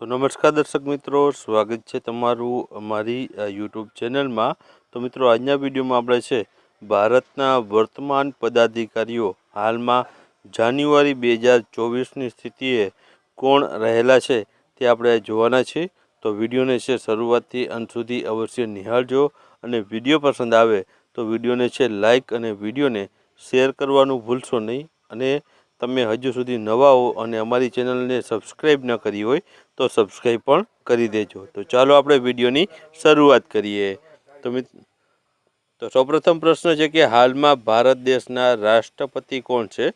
તો નમસ્કાર દર્શક મિત્રો, સ્વાગત છે તમારું અમારી યુટ્યુબ ચેનલમાં. તો મિત્રો, આજના વિડીયોમાં આપણે છે, ભારતના વર્તમાન પદાધિકારીઓ હાલમાં જાન્યુઆરી બે હજાર ચોવીસની સ્થિતિએ કોણ રહેલા છે તે આપણે જોવાના છે. તો વિડીયોને છે, શરૂઆતથી અંત સુધી અવશ્ય નિહાળજો. અને વીડિયો પસંદ આવે તો વિડીયોને છે લાઇક અને વિડીયોને શેર કરવાનું ભૂલશો નહીં. અને તમે હજુ સુધી નવા હો અને અમારી ચેનલને સબસ્ક્રાઈબ ન કરી હોય, તો સબસ્ક્રાઈબ પણ કરી દેજો. તો ચાલો આપણે વિડીયોની શરૂઆત કરીએ. તો તો સૌપ્રથમ પ્રશ્ન છે કે હાલમાં ભારત દેશના રાષ્ટ્રપતિ કોણ છે?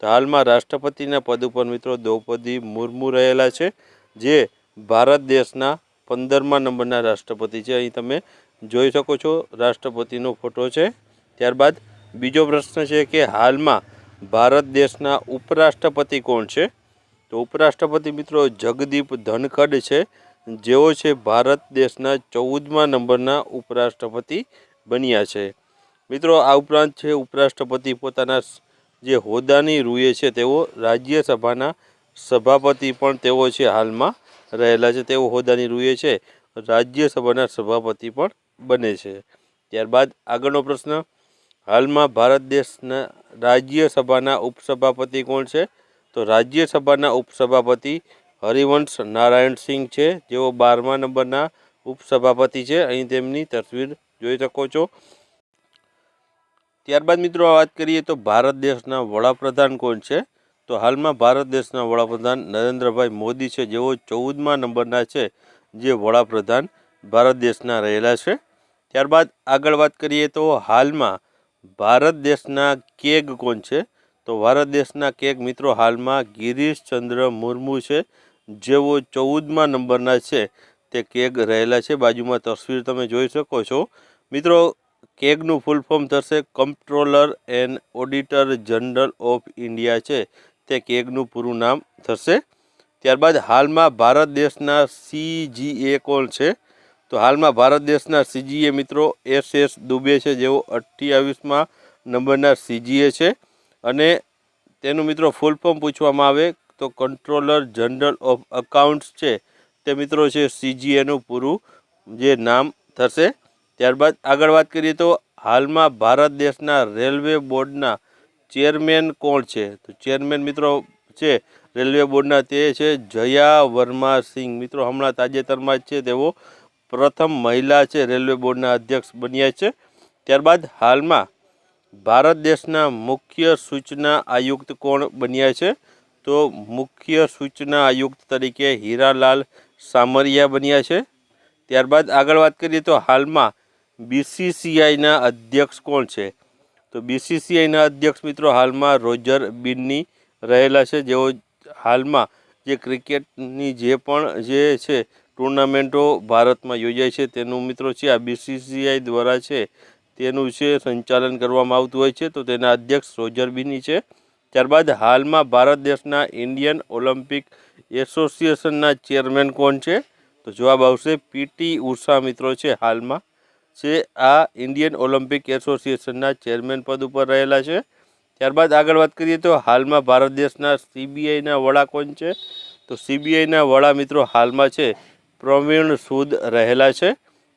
તો હાલમાં રાષ્ટ્રપતિના પદ ઉપર મિત્રો દ્રૌપદી મુર્મુ રહેલા છે, જે ભારત દેશના પંદરમા નંબરના રાષ્ટ્રપતિ છે. અહીં તમે જોઈ શકો છો રાષ્ટ્રપતિનો ફોટો છે. ત્યારબાદ બીજો પ્રશ્ન છે કે હાલમાં ભારત દેશના ઉપરાષ્ટ્રપતિ કોણ છે? તો ઉપરાષ્ટ્રપતિ મિત્રો જગદીપ ધનખડ છે. જેઓ છે ભારત દેશના ચૌદમા નંબરના ઉપરાષ્ટ્રપતિ બન્યા છે. મિત્રો, આ ઉપરાંત છે ઉપરાષ્ટ્રપતિ પોતાના જે હોદ્દાની રૂએ છે તેઓ રાજ્યસભાના સભાપતિ પણ તેઓ છે હાલમાં રહેલા છે. તેઓ હોદ્દાની રૂએ છે. રાજ્યસભાના સભાપતિ પણ બને છે. ત્યારબાદ આગળનો પ્રશ્ન હાલમાં ભારત દેશના રાજ્યસભાના ઉપસભાપતિ કોણ છે? તો રાજ્યસભાના ઉપસભાપતિ હરિવંશ નારાયણ સિંહ છે. જેઓ બારમા નંબરના ઉપસભાપતિ છે. અહીં તેમની તસવીર જોઈ શકો છો. ત્યારબાદ મિત્રો વાત કરીએ તો ભારત દેશના વડાપ્રધાન કોણ છે? તો હાલમાં ભારત દેશના વડાપ્રધાન નરેન્દ્રભાઈ મોદી છે. જેઓ ચૌદમા નંબરના છે. જે વડાપ્રધાન ભારત દેશના રહેલા છે. ત્યારબાદ આગળ વાત કરીએ તો હાલમાં ભારત દેશના કેગ કોણ છે? તો ભારત દેશના કેગ મિત્રો હાલમાં ગિરીશચંદ્ર મુર્મુ છે, જેઓ ચૌદમા નંબરના છે. તે કેગ રહેલા છે. બાજુમાં તસવીર તમે જોઈ શકો છો. મિત્રો, કેગનું ફૂલ ફોર્મ થશે comptroller and auditor general of India છે. તે કેગનું પૂરું નામ થશે. ત્યારબાદ હાલમાં ભારત દેશના સીજીએ કોણ છે? તો હાલમાં ભારત દેશના સીજીએ મિત્રો એસ એસ દુબે છે, જેઓ અઠ્યાવીસમાં નંબરના સીજીએ છે. અને તેનું મિત્રો ફૂલ ફોર્મ પૂછવામાં આવે તો કંટ્રોલર જનરલ ઓફ અકાઉન્ટ્સ છે. તે મિત્રો છે સીજીએનું પૂરું જે નામ થશે. ત્યારબાદ આગળ વાત કરીએ તો હાલમાં ભારત દેશના રેલવે બોર્ડના ચેરમેન કોણ છે? તો ચેરમેન મિત્રો છે રેલવે બોર્ડના તે છે જયા વર્મા સિંહ મિત્રો હમણાં તાજેતરમાં જ છે તેઓ પ્રથમ મહિલા છે, રેલવે બોર્ડના અધ્યક્ષ બન્યા છે. ત્યારબાદ હાલમાં ભારત દેશના મુખ્ય સૂચના આયુક્ત કોણ બન્યા છે? તો મુખ્ય સૂચના આયુક્ત તરીકે હીરાલાલ સામરિયા બન્યા છે. ત્યારબાદ આગળ વાત કરીએ તો હાલમાં બીસીસીઆઈના અધ્યક્ષ કોણ છે? તો બીસીસીઆઈના અધ્યક્ષ મિત્રો હાલમાં રોજર બિન્ની રહેલા છે. જેઓ હાલમાં જે ક્રિકેટની જે પણ જે છે ટુર્નામેન્ટો ભારતમાં યોજાય છે. તેનું મિત્રો છે, આ બીસીસીઆઈ દ્વારા છે, તેનું છે, સંચાલન કરવામાં આવતું હોય છે. તો તેના અધ્યક્ષ રોજર બિની છે. ત્યારબાદ હાલમાં ભારત દેશના ઇન્ડિયન ઓલિમ્પિક એસોસિએશનના ચેરમેન કોણ છે? તો જવાબ આવશે પીટી ઉષા મિત્રો છે, હાલમાં છે, આ ઇન્ડિયન ઓલિમ્પિક એસોસિએશનના ચેરમેન પદ ઉપર રહેલા છે. ત્યારબાદ આગળ વાત કરીએ તો હાલમાં ભારત દેશના સીબીઆઈના વડા કોણ છે? તો સીબીઆઈના વડા મિત્રો હાલમાં છે પ્રવીણ સૂદ રહેલા છે.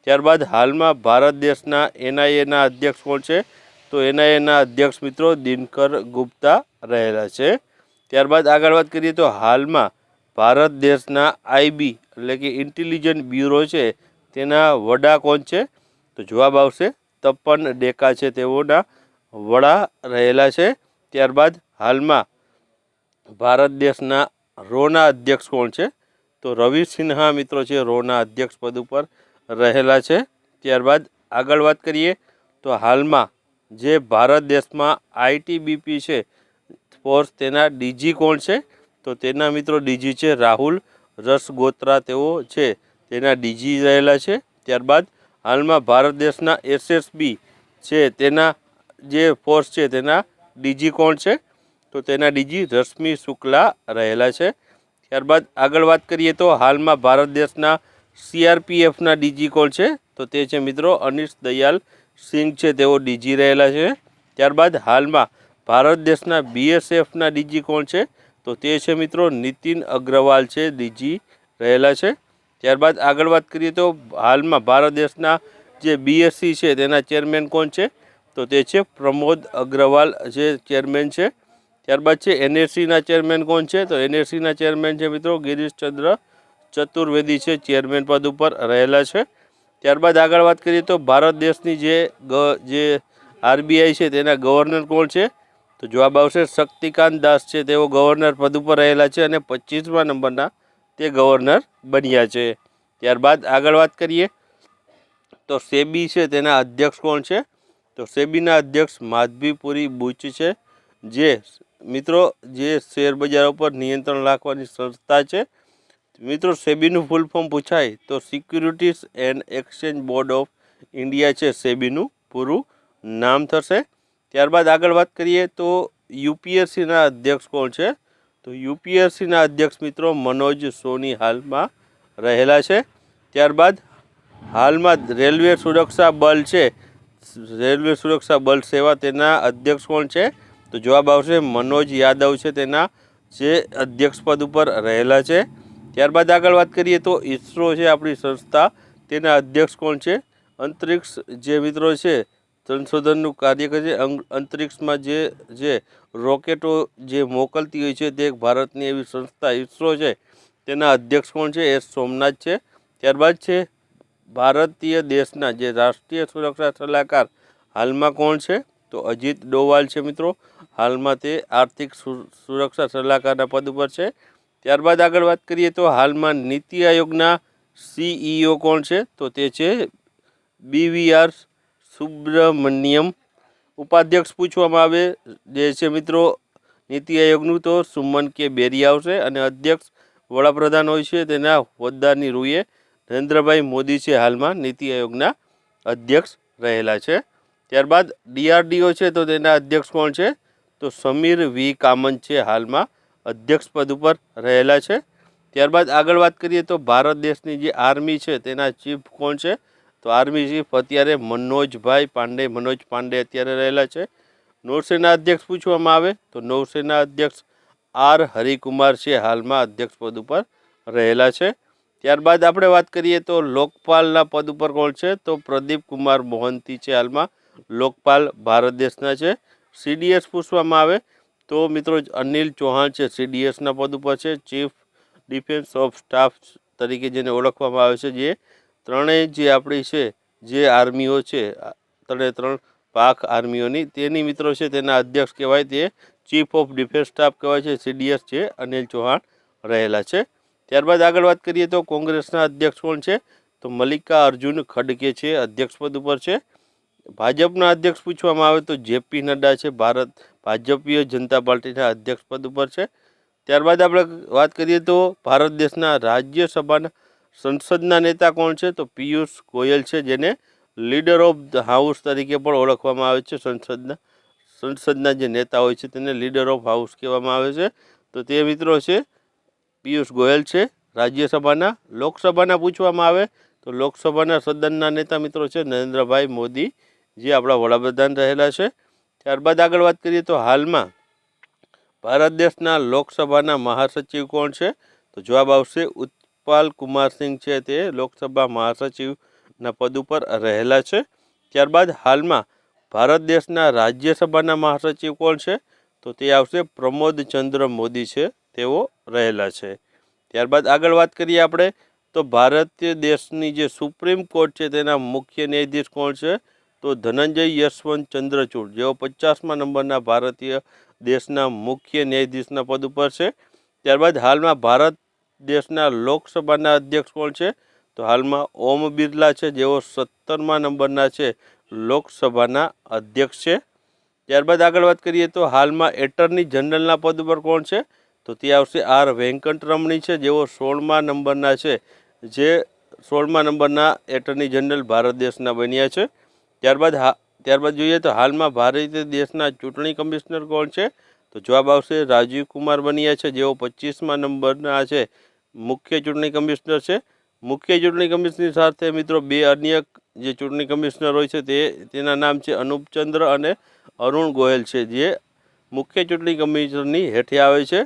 ત્યારબાદ હાલમાં ભારત દેશના એનઆઈએના અધ્યક્ષ કોણ છે? તો એનઆઈએના અધ્યક્ષ મિત્રો દિનકર ગુપ્તા રહેલા છે. ત્યારબાદ આગળ વાત કરીએ તો હાલમાં ભારત દેશના આઈબી એટલે કે ઇન્ટેલિજન્ટ બ્યુરો છે, તેના વડા કોણ છે? તો જવાબ આવશે તપન ડેકા છે, તેઓના વડા રહેલા છે. ત્યારબાદ હાલમાં ભારત દેશના રોના અધ્યક્ષ કોણ છે? તો રવિ સિન્હા મિત્રો છે રોના અધ્યક્ષ પદ ઉપર રહેલા છે. ત્યારબાદ આગળ વાત કરીએ તો હાલમાં જે ભારત દેશમાં આઈટીબીપી છે ફોર્સ તેના ડીજી કોણ છે? તો તેના મિત્રો ડીજી છે રાહુલ રસગોત્રા તેઓ છે, તેના ડીજી રહેલા છે. ત્યારબાદ હાલમાં ભારત દેશના એસએસબી છે તેના જે ફોર્સ છે તેના ડીજી કોણ છે? તો તેના ડીજી રશ્મિ શુક્લા રહેલા છે. ત્યારબાદ આગળ વાત કરીએ તો હાલમાં ભારત દેશના સીઆરપીએફના ડીજી કોણ છે, તો તે છે મિત્રો અનિશ દયાલ સિંઘ છે, તેઓ ડીજી રહેલા છે. ત્યારબાદ હાલમાં ભારત દેશના બીએસએફના ડીજી કોણ છે, તો તે છે મિત્રો નીતિન અગ્રવાલ છે, ડીજી રહેલા છે. ત્યારબાદ આગળ વાત કરીએ તો હાલમાં ભારત દેશના જે બીએસસી છે, તેના ચેરમેન કોણ છે, તો તે છે પ્રમોદ અગ્રવાલ જે ચેરમેન છે. ત્યારબાદ છે એનએસસીના ચેરમેન કોણ છે? તો એનએસસીના ચેરમેન છે મિત્રો ગિરીશચંદ્ર ચતુર્વેદી છે, ચેરમેન પદ ઉપર રહેલા છે. ત્યારબાદ આગળ વાત કરીએ તો ભારત દેશની જે જે આરબીઆઈ છે તેના ગવર્નર કોણ છે? તો જવાબ આવશે શક્તિકાંત દાસ છે, તેઓ ગવર્નર પદ ઉપર રહેલા છે અને પચીસમા નંબરના તે ગવર્નર બન્યા છે. ત્યારબાદ આગળ વાત કરીએ તો સેબી છે, તેના અધ્યક્ષ કોણ છે? તો સેબીના અધ્યક્ષ માધવીપુરી બુચ છે, જે મિત્રો, જે શેર બજાર ઉપર નિયંત્રણ રાખવાની સંસ્થા છે, મિત્રો, સેબીનું ફૂલ ફોર્મ પૂછાય તો securities and exchange board of India છે સેબીનું, પૂરું નામ થશે. ત્યારબાદ આગળ વાત કરીએ તો યુપીએસસીના અધ્યક્ષ કોણ છે? તો યુપીએસસીના અધ્યક્ષ મિત્રો મનોજ સોની હાલમાં રહેલા છે. ત્યારબાદ હાલમાં રેલવે સુરક્ષા બલ છે, રેલવે સુરક્ષા બલ સેવા તેના અધ્યક્ષ કોણ છે? તો જવાબ આવશે મનોજ યાદવ છે તેના જે અધ્યક્ષ પદ ઉપર રહેલા છે. ત્યારબાદ આગળ વાત કરીએ તો ઈસરો છે આપણી સંસ્થા. તેના અધ્યક્ષ કોણ છે? અંતરિક્ષ જે મિત્રો છે, સંશોધનનું કાર્ય કરે છે. અંતરિક્ષમાં જે જે રોકેટો જે મોકલતી હોય છે તે એક ભારતની એવી સંસ્થા ઈસરો છે. તેના અધ્યક્ષ કોણ છે? એસ સોમનાથ છે. ત્યારબાદ છે ભારતીય દેશના જે રાષ્ટ્રીય સુરક્ષા સલાહકાર હાલમાં કોણ છે? તો અજીત ડોવાલ છે મિત્રો. હાલમાં તે આર્થિક સુરક્ષા સલાહકારના પદ ઉપર છે. ત્યારબાદ આગળ વાત કરીએ તો હાલમાં નીતિ આયોગના સીઈઓ કોણ છે? તો તે છે બીવીઆર સુબ્રમણ્યમ. ઉપાધ્યક્ષ પૂછવામાં આવે જે છે મિત્રો, નીતિ આયોગનું તો સુમન કે બેરી આવશે અને અધ્યક્ષ વડાપ્રધાન હોય છે તેના હોદ્દાની રૂએ નરેન્દ્રભાઈ મોદી છે હાલમાં નીતિ આયોગના અધ્યક્ષ રહેલા છે. ત્યારબાદ ડીઆરડીઓ છે તો તેના અધ્યક્ષ કોણ છે? તો સમીર વી. કામન છે હાલમાં અધ્યક્ષ પદ ઉપર રહેલા છે. ત્યારબાદ આગળ વાત કરીએ તો ભારત દેશની જે આર્મી છે તેના ચીફ કોણ છે? તો આર્મી ચીફ અત્યારે મનોજભાઈ પાંડે, મનોજ પાંડે અત્યારે રહેલા છે. નૌસેના અધ્યક્ષ પૂછવામાં આવે તો નૌસેના અધ્યક્ષ આર. હરિકુમાર છે હાલમાં અધ્યક્ષ પદ ઉપર રહેલા છે. ત્યારબાદ આપણે વાત કરીએ તો લોકપાલના પદ ઉપર કોણ છે? તો પ્રદીપ કુમાર મોહંતી છે હાલમાં. લોકપાલ ભારત દેશના છે. સીડીએસ પૂછવામાં આવે તો મિત્રો અનિલ ચૌહાણ છે, સીડીએસના પદ ઉપર છે, ચીફ ડિફેન્સ ઓફ સ્ટાફ તરીકે જેને ઓળખવામાં આવે છે, જે ત્રણેય જે આપણી છે, જે આર્મીઓ છે ત્રણે ત્રણ પાક આર્મીઓની, તેની મિત્રો છે, તેના અધ્યક્ષ કહેવાય, તે ચીફ ઓફ ડિફેન્સ સ્ટાફ કહેવાય છે, સીડીએસ છે, અનિલ ચૌહાણ રહેલા છે. ત્યારબાદ આગળ વાત કરીએ તો કોંગ્રેસના અધ્યક્ષ કોણ છે? તો મલ્લિકા અર્જુન ખડગે છે, અધ્યક્ષ પદ ઉપર છે. ભાજપના અધ્યક્ષ પૂછવામાં આવે તો જેપી નડ્ડા છે, ભારત ભાજપીય જનતા પાર્ટીના અધ્યક્ષ પદ ઉપર છે. ત્યારબાદ આપણે વાત કરીએ તો ભારત દેશના રાજ્યસભાના સંસદના નેતા કોણ છે? તો પિયુષ ગોયલ છે, જેને લીડર ઓફ ધ હાઉસ તરીકે પણ ઓળખવામાં આવે છે. સંસદના સંસદના જે નેતા હોય છે, તેને લીડર ઓફ હાઉસ કહેવામાં આવે છે. તો તે મિત્રો છે, પિયુષ ગોયલ છે. રાજ્યસભાના, લોકસભાના પૂછવામાં આવે તો લોકસભાના સદનના નેતા મિત્રો છે, નરેન્દ્રભાઈ મોદી. જે આપણા વડાપ્રધાન રહેલા છે. ત્યારબાદ આગળ વાત કરીએ તો હાલમાં ભારત દેશના લોકસભાના મહાસચિવ કોણ છે? તો જવાબ આવશે ઉત્પાલ કુમારસિંહ છે. તે લોકસભા મહાસચિવના પદ ઉપર રહેલા છે. ત્યારબાદ હાલમાં ભારત દેશના રાજ્યસભાના મહાસચિવ કોણ છે? તો તે આવશે પ્રમોદ ચંદ્ર મોદી છે. તેઓ રહેલા છે. ત્યારબાદ આગળ વાત કરીએ આપણે તો ભારતીય દેશની જે સુપ્રીમ કોર્ટ છે તેના મુખ્ય ન્યાયાધીશ કોણ છે? તો ધનંજય યશવંત ચંદ્રચૂડ, જેઓ પચાસમા નંબરના ભારતીય દેશના મુખ્ય ન્યાયાધીશના પદ ઉપર છે. ત્યારબાદ હાલમાં ભારત દેશના લોકસભાના અધ્યક્ષ કોણ છે? તો હાલમાં ઓમ બિરલા છે, જેઓ સત્તરમા નંબરના છે, લોકસભાના અધ્યક્ષ છે. ત્યારબાદ આગળ વાત કરીએ તો હાલમાં એટર્ની જનરલના પદ ઉપર કોણ છે? તો તે આવશે આર વેંકટરમણી છે, જેઓ સોળમા નંબરના છે, જે સોળમા નંબરના એટર્ની જનરલ ભારત દેશના બન્યા છે. ત્યારબાદ હા, ત્યારબાદ જોઈએ તો હાલમાં ભારતીય દેશના ચૂંટણી કમિશનર કોણ છે? તો જવાબ આવશે રાજીવ કુમાર બન્યા છે, જેઓ પચીસમા નંબરના છે, મુખ્ય ચૂંટણી કમિશનર છે. મુખ્ય ચૂંટણી કમિશનર સાથે મિત્રો બે અન્ય જે ચૂંટણી કમિશનર હોય છે તે, તેના નામ છે અનુપચંદ્ર અને અરુણ ગોયલ છે, જે મુખ્ય ચૂંટણી કમિશનરની હેઠે આવે છે.